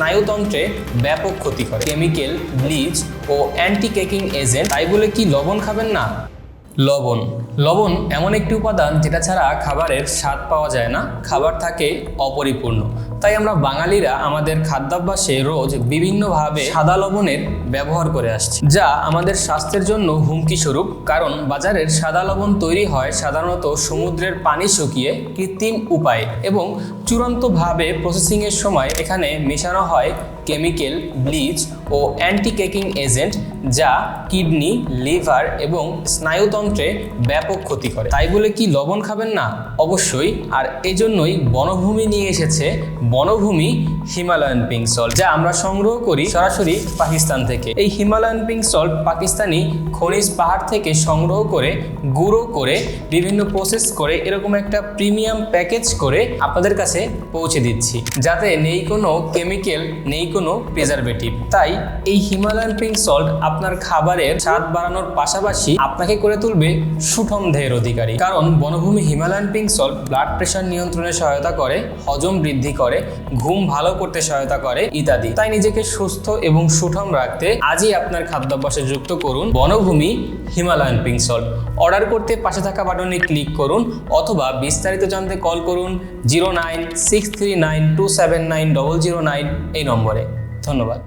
স্নায়ুতন্ত্রে ব্যাপক ক্ষতি করে। কেমিক্যাল, ব্লিচ ও অ্যান্টি কেকিং এজেন্ট, তাই বলে কি লবণ খাবেন না? লবণ। লবণ এমন একটি উপাদান যেটা ছাড়া খাবারের স্বাদ পাওয়া যায় না। খাবার থাকে অপরিপূর্ণ। তাই আমরা বাঙালিরা আমাদের খাদ্যাভ্যাসে রোজ বিভিন্নভাবে সাদা লবণের ব্যবহার করে আসছি, যা আমাদের স্বাস্থ্যের জন্য হুমকি স্বরূপ কারণ বাজারের সাদা লবণ তৈরি হয় সাধারণত সমুদ্রের পানি শুকিয়ে কৃত্রিম উপায়ে এবং চূড়ান্তভাবে প্রসেসিংয়ের সময় এখানে মেশানো হয় কেমিক্যাল, ব্লিচ ও অ্যান্টি কেকিং এজেন্ট যা কিডনি, লিভার এবং স্নায়ুতন্ত্রে ব্যাপক ক্ষতি করে। তাই বলে কি লবণ খাবেন না? অবশ্যই। আর এজন্যই বনভূমি নিয়ে এসেছে বনভূমি হিমালয়ান পিঙ্ক সল্ট, যা আমরা সংগ্রহ করি সরাসরি পাকিস্তান থেকে। এই হিমালয়ান পিঙ্ক সল্ট পাকিস্তানি খনিজ পাহাড় থেকে সংগ্রহ করে, গুঁড়ো করে, বিভিন্ন প্রসেস করে, এরকম একটা প্রিমিয়াম প্যাকেজ করে আপনাদের কাছে পৌঁছে দিচ্ছি। যাতে নেই কোনো কেমিক্যাল নেই কোনো প্রিজারভেটিভ তাই এই হিমালয়ান পিঙ্ক সল্ট আপনার খাবারের স্বাদ বাড়ানোর পাশাপাশি আপনাকে করে তুলবে সুঠম দেহের অধিকারী। কারণ বনভূমি Himalayan pink salt blood pressure নিয়ন্ত্রণে সহায়তা করে, হজম বৃদ্ধি করে, ঘুম ভালো করতে সহায়তা করে ইত্যাদি। তাই নিজেকে সুস্থ এবং সুঠম রাখতে আজই আপনার খাদ্যাভ্যাসে যুক্ত করুন বনভূমি হিমালয়ান পিঙ্ক সল্ট। অর্ডার করতে পাশে থাকা বাটনে ক্লিক করুন অথবা বিস্তারিত জানতে কল করুন zero nine six three nine two seven nine double zero nine এই নম্বরে। ধন্যবাদ।